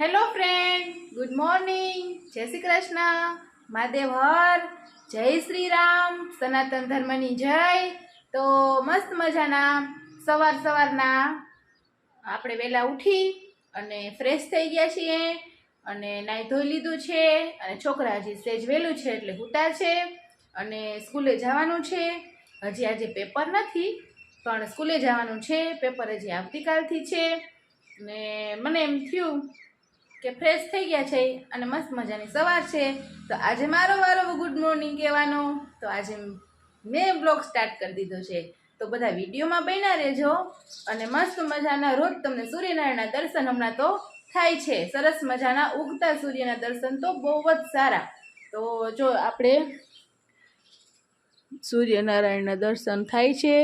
Hello friend good morning જય શ્રી કૃષ્ણ. મહાદેવ હર. જય શ્રી રામ. સનાતન ધર્મની જય. તો મસ્ત મજાના સવાર સવારના. આપણે વહેલા ઉઠી અને ફ્રેશ થઈ ગયા છીએ અને નાહી ધોઈ લીધું છે અને છોકરા હજી સેજ વહેલું છે એટલે હુતા છે અને સ્કૂલે જવાનું છે. હજી આજે પેપર નથી, પણ સ્કૂલે જવાનું છે. પેપર હજી આવતીકાલથી છે. ને મને એમ થયું કે ફ્રેશ થઈ ગયા છે અને મસ્ત મજાની સવાર છે. તો આજે મારો વારો ગુડ મોર્નિંગ કહેવાનો. તો આજે મેં બ્લોગ સ્ટાર્ટ કરી દીધો છે. તો બધા વિડીયોમાં બન્યા રહેજો અને મસ્ત મજાના રોજ તમને સૂર્યનારાયણના દર્શન હમણાં તો થાય છે. સરસ મજાના ઉગતા સૂર્યના દર્શન તો બહુ જ સારા. તો જો આપણે સૂર્યનારાયણના દર્શન થાય છે.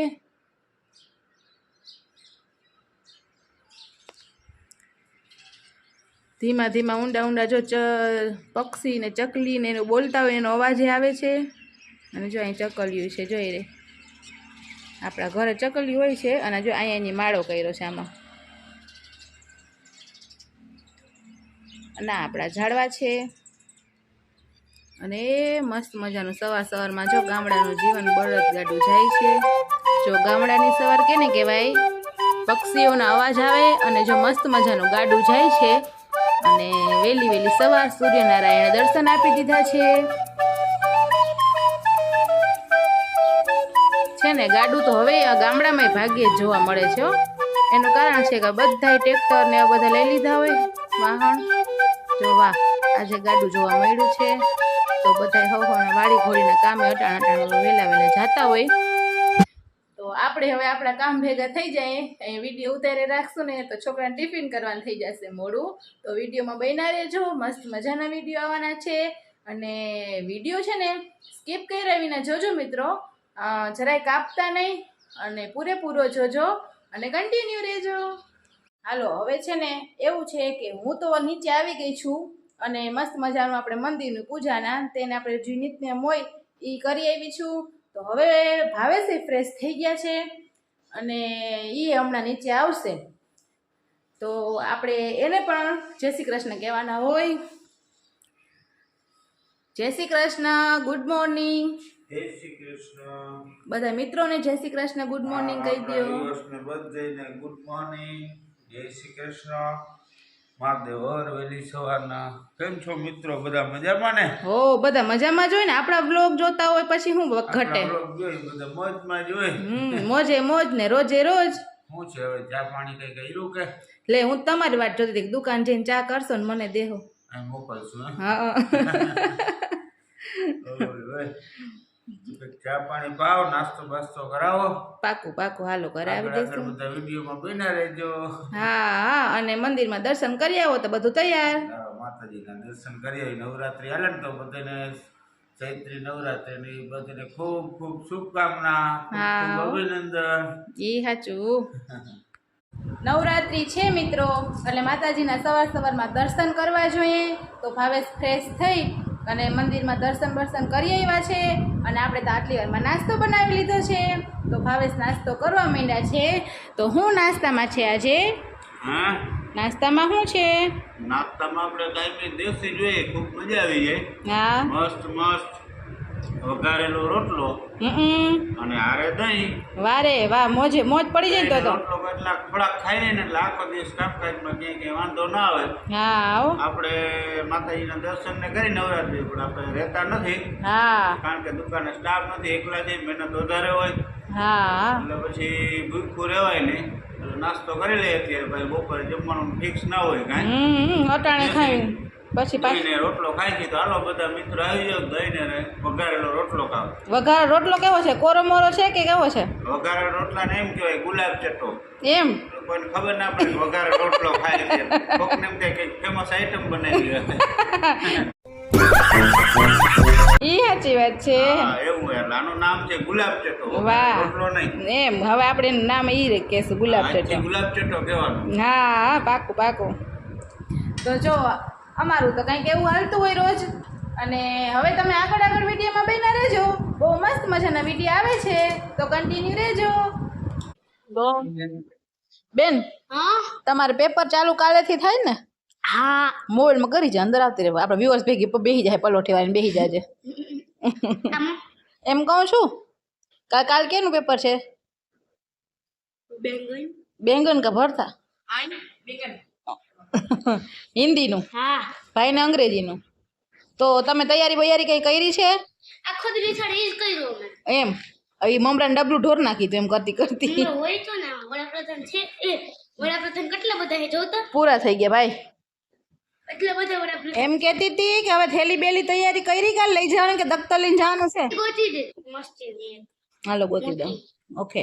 ધીમા ધીમા ઊંડા ઊંડા જો ચ, પક્ષી ને ચકલી ને એનું બોલતા હોય એનો અવાજ આવે છે. અને જો અહીં ચકલિયું છે, જોઈ રે. આપણા ઘરે ચકલી હોય છે અને જો અહીંયા એની માળો કર્યો છે આમાં. ના આપણા ઝાડવા છે. અને મસ્ત મજાનું સવાર સવારમાં જો ગામડાનું જીવન બળદ ગાડું જાય છે. જો ગામડાની સવાર કેને કહેવાય? પક્ષીઓનો અવાજ આવે અને જો મસ્ત મજાનું ગાડું જાય છે. અને વહેલી વહેલી સવાર સૂર્યનારાયણ દર્શન આપી દીધા છે. છે ને, ગાડું તો હવે આ ગામડામાં ભાગ્યે જ જોવા મળે છે એનું કારણ છે કે બધાય ટ્રેક્ટર ને આ બધા લઈ લીધા હોય, વાહન. જો વાહ, આજે ગાડું જોવા મળ્યું છે. તો બધા હવે વાડી ઘોડીના કામે અટાણ અટાણ વહેલા વહેલા જતા હોય. આપણે હવે આપણા કામ ભેગા થઈ જાય અહીં વીડિયો ઉતારે રાખશું ને તો છોકરાને ટિફિન કરવાનું થઈ જશે મોડું. તો વિડીયોમાં બન્યા રહેજો, મસ્ત મજાના વીડિયો આવવાના છે. અને વીડિયો છે ને સ્કીપ કર્યા વિના જોજો મિત્રો. જરાય કાપતા નહીં અને પૂરેપૂરો જોજો અને કન્ટિન્યુ રહેજો. હાલો, હવે છે ને, એવું છે કે હું તો નીચે આવી ગઈ છું અને મસ્ત મજાનું આપણે મંદિરનું પૂજાના, તેને આપણે જે નિત્યમ હોય એ કરી આવી છું. તો હવે ભાવેશે ફ્રેશ થઈ ગયા છે અને એ હમણાં નીચે આવશે. તો આપણે એને પણ જય શ્રી કૃષ્ણ કહેવાના હોય. જય શ્રી કૃષ્ણ ગુડ મોર્નિંગ જય શ્રી કૃષ્ણ. બધા મિત્રોને જય શ્રી કૃષ્ણ ગુડ મોર્નિંગ કહી દો બધાને ગુડ મોર્નિંગ જય શ્રી કૃષ્ણ. મહાદેવ હર વહેલી સવારના. કેમ છો મિત્રો? બધા મજામાં ને? હો બધા મજામાં જોઈ ને? આપણા બ્લોગ જોતા હોય પછી શું ઘટે? જોઈ બધા મોજમાં જોઈ મોજે મોજ ને રોજે રોજ. હું છે હવે ચા પાણી કઈ કર્યું કે? લે હું તમારી વાત જોતી હતી દુકાન જઈને ચા કરશો ને મને દેહો. મોકલશું હે? ચા પાણી પાવ નાસ્તો બાસ્તો કરાવો. પાકું પાકું. હાલો કરાવી દઈશું બધા વિડીયોમાં બેના રહેજો. હા હા અને મંદિરમાં દર્શન કરી આવો તો બધું તૈયાર. માતાજીના દર્શન કરી આવી. નવરાત્રી હાલે ને તો બધાને ચૈત્રી નવરાત્રીની બધાને ખૂબ ખૂબ શુભકામના અભિનંદન. એ સાચું નવરાત્રી છે મિત્રો. એટલે માતાજીના સવાર સવારમાં દર્શન કરવા જોઈએ. તો ભાવેશ ફ્રેશ થઈ અને મંદિરમાં દર્શન બર્શન કરી આવ્યા છે અને આપણે તો આટલી વારમાં નાસ્તો બનાવી લીધો છે. તો ભાવેશ નાસ્તો કરવા માંડ્યા છે. તો હું નાસ્તામાં છે આજે? હા? નાસ્તામાં શું છે? નાસ્તામાં આપણે દેશી જોઈએ ખૂબ મજા આવી જાય. હા. મસ્ત મસ્ત. વઘારેલો રોટલો અને આરે દહીં. વારે વાહ મોજે મોજ પડી જાય તો તો. રોટલો કેટલા થોડાક ખાઈ ને એટલે આખો દિવસ કામકાજમાં ક્યાંય ક્યાંય વાંધો ના આવે. હા આવો આપણે માતાજીના દર્શન ને કરી નવરાત્રી પણ આપણે રહેતા નથી. હા. કારણ કે દુકાને સ્ટાફ નથી એકલા જઈ મહેનત વધારે હોય. હા. એટલે પછી ભૂખું રહેવાય નહીં. નાસ્તો કરી લઈએ અત્યારે. ભાઈ બપોરે જમવાનું ફિક્સ ના હોય કાંઈ. અટાણે ખાઈ. પછી પાછું રોટલો ખાઈ તો હાલો બધા મિત્રો આવી જાવ દઈને વઘારેલો રોટલો ખાવ. વઘાર રોટલો કેવો છે? કોરમોરો છે કે કેવો છે? વઘારેલો રોટલાને એમ કહેવાય ગુલાબ ચટ્ટો એમ? કોઈને ખબર ના પડે વઘારે રોટલો ખાય છે. કોકને એમ કે ફેમસ આઈટમ બનાવી ઈ સાચી વાત છે. એવું એટલે આનું નામ છે ગુલાબ ચટો. વાહ. રોટલો નહીં. એમ હવે આપણે નામ ઈ કહેશું ગુલાબ ચટો. ગુલાબ ચટ્ટો કહેવાનું. હા હા પાકું પાકું. તો જો અમારું તો કંઈક એવું હાલતું હોય રોજ. અને હવે તમે આગળ આગળ વિડીયોમાં બન્યા રહેજો. બહુ મસ્ત મજાના વીડિયો આવે છે. તો કન્ટિન્યુ રહેજો. બેન તમારે પેપર ચાલુ કાલેથી થાય ને? હા. મોબાઈલમાં કરી જાય અંદર આવતી રહેવા આપણે વ્યુઅર્સ ભેગી બેસી જાય પલોઠી વાળીને બેસી જાય એમ કહું છું કાલ કાલ કેનું પેપર છે? બેંગન. બેંગન કા ભરતા આઈ બેંગન. હિન્દીનું. હા. ભાઈને અંગ્રેજીનું. તો તમે તૈયારી બૈયારી કંઈ કરી છે? આખો દિવસ એ જ કર્યો એમ. એ મમરાને ડબલું ઢોર નાખી તું એમ કરતી કરતી. હોય તો ને વડાપ્રધાન છે. એ વડાપ્રધાન કેટલા બધા હે જોતા પૂરા થઈ ગયા ભાઈ. એમ કહેતી હતી કે હવે થેલી બેલી તૈયારી કરી કાલ લઈ જવાનું કે દફતર લઈને જવાનું છે? ગોતી દે. મસ્તી હાલો ગોતી દઉં. ઓકે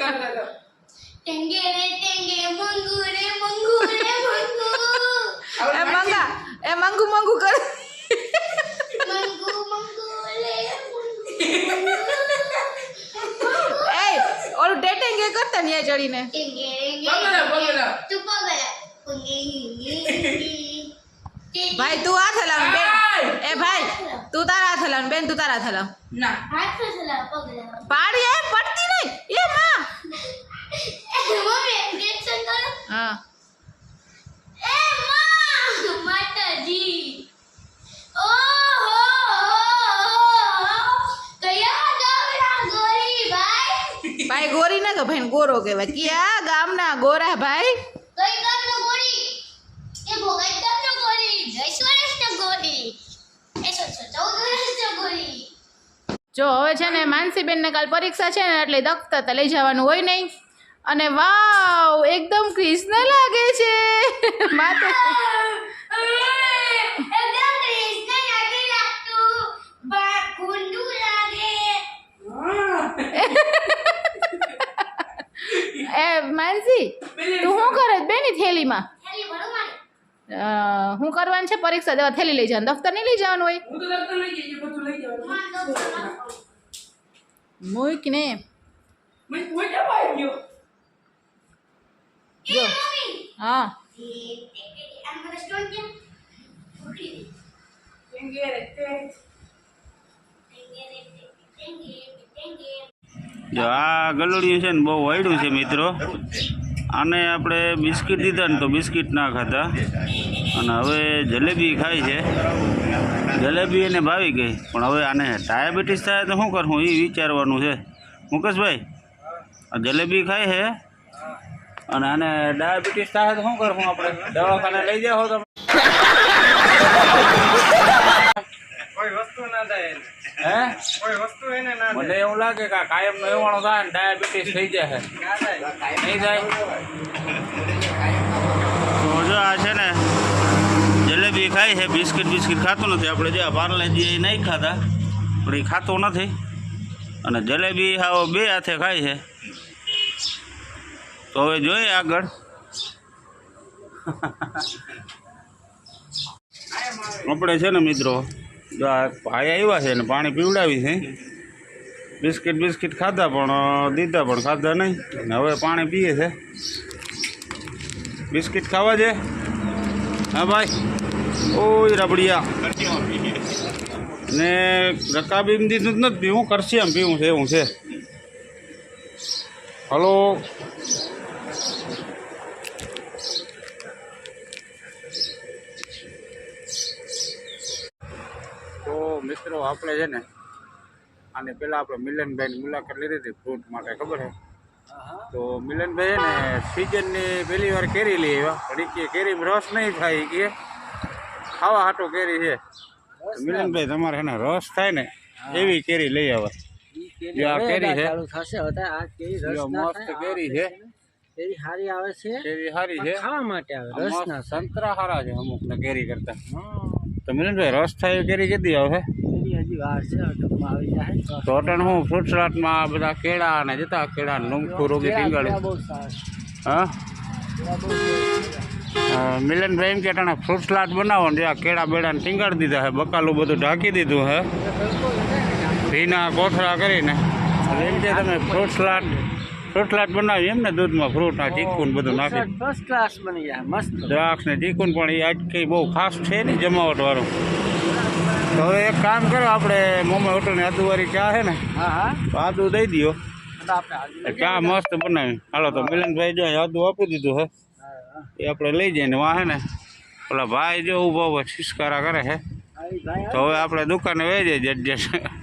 ટેટેંગેટ ટેંગે રે ટેંગે મંગુ રે મંગુ રે મંગુ એ મંગા એ મંગુ મંગુ કર મંગુ મંગુ મંગુ એ ઓલું ટેટેંગે કરતા ને ચડીને ટેંગે રે તું પગલા ભાઈ તું હાથ હલાવ બેન એ ભાઈ તું તારા હાથ હલાવ બેન તું તારા હાથ હલાવ હાથ પાડી એ માં મમ્મી રિએક્શન કરો હા એ માં માતાજી ઓહો કયા ગામના ગોરી ભાઈ ભાઈ ગોરી ના કે ભાઈ ગોરો કહેવાય. ક્યાં ગામના ગોરા ભાઈ. કઈ ગામનો ગોરી એ ભોગાઈ ગામનો ગોરી દસ વર્ષનો ગોરી એ સો સો ચૌદ વર્ષનો ગોરી જો હવે છે ને માનસીબેનને કાલ પરીક્ષા છે ને એટલે દફતર તો લઈ જવાનું હોય નહીં. અને વાવ એકદમ કૃષ્ણ લાગે છે. માથે એકદમ કૃષ્ણ નથી લાગતું બા ગુંડુ લાગે એ માનસી તું શું કરે છે બેની થેલીમાં? શું કરવાનું છે પરીક્ષા? દેવા થેલી લઈ જવાનું દફતર નહીં લઈ જવાનું હોય? મૂક ને. જો. હા. જો આ ગલુડિયું છે ને બહુ વાયડું છે મિત્રો. આને આપણે બિસ્કિટ દીધા ને તો બિસ્કિટ ના ખાતા અને હવે જલેબી ખાય છે. જલેબી એને ભાવી ગઈ. પણ હવે આને ડાયાબિટીસ થાય તો શું કરવું? એ વિચારવાનું છે. મુકેશભાઈ, આ જલેબી ખાય છે? અને આને ડાયાબિટીસ થાય તો શું કરવું આપણે? દવાખાને લઈ જાઓ તમે કોઈ વસ્તુ ના થાય એને. હે? કોઈ વસ્તુ એને ના મને એવું લાગે કે કાયમ નો એવાણો થાય ને ડાયાબિટીસ થઈ જશે થાય. નહીં થાય? જો આ છે ને જલેબી ખાય છે બિસ્કિટ બિસ્કિટ ખાતું નથી. આપણે જે આ પાર્લેજી એ નહીં ખાતા પણ એ ખાતો નથી. અને જલેબી હાવ બે હાથે ખાય છે. તો હવે જોઈએ આગળ. આપણે છે ને મિત્રો ભાઈ આવ્યા છે ને પાણી પીવડાવી છે. બિસ્કિટ બિસ્કિટ ખાધા પણ દીધા પણ ખાધા નહીં. અને હવે પાણી પીએ છે. બિસ્કિટ ખાવા છે? હા ભાઈ. ઓય રબડિયા ને રકાબીમ દીધું જ નથી પીવું, કરશિયમ પીવું છે, એવું છે. હલો. મિત્રો આપણે છે ને અને પહેલાં આપણે મિલનભાઈની મુલાકાત લીધી હતી ફ્રૂટ માટે ખબર છે? તો મિલનભાઈ ને સિઝનની પહેલી વાર કેરી લઈ આવ્યા. પણ કે કેરીમાં રસ નહીં થાય કે ખાવા હાટો કેરી છે. મિલનભાઈ તમારે એને રસ થાય ને એવી કેરી લઈ આવે. આ કેરી છે મસ્ત કેરી છે. કેરી સારી આવે છે કેરી સારી છે. ખાવા માટે આવે રસ ના સંતરા હારા છે અમુક ને કેરી કરતા. તો મિલનભાઈ રસ થાય એવી કેરી કેદી આવે? કેરી હજી વાર છે. આવી જાય. હું બધા કેળા અને જતા કેળા નમખું રોગી ટીંગાડી હા? મિલનભાઈ એમ કે ટાણે ફ્રૂટ સલાડ બનાવો ને આ કેળા બેડાને ટીંગાડી દીધા હે બકાલું બધું ઢાંકી દીધું હે. ભીના કોથળા કરીને. એમ કે તમે ફ્રૂટ સલાડ ફ્રૂટ સલાડ બનાવી એમ ને દૂધમાં ફ્રૂટ આ ચીકુ બધું નાખી. ફર્સ્ટ ક્લાસ બની જાય મસ્ત. દ્રાક્ષ ને ચીકુન પણ એ આજ કંઈ બહુ ખાસ છે નહીં જમાવટ વાળું તો હવે એક કામ કરો આપણે મોમાં હોટલની આદુવારી ચા છે ને હા હા. તો આદુ દઈ દો ચા મસ્ત બનાવી. હાલો તો મિલનભાઈ જો આદુ આપી દીધું હે એ આપણે લઈ જઈએ ને વાં હે ને ઓલા ભાઈ જો ઊભા ઊભા શિસ્કારા કરે છે. તો હવે આપણે દુકાને વહી જઈએ જટ જટ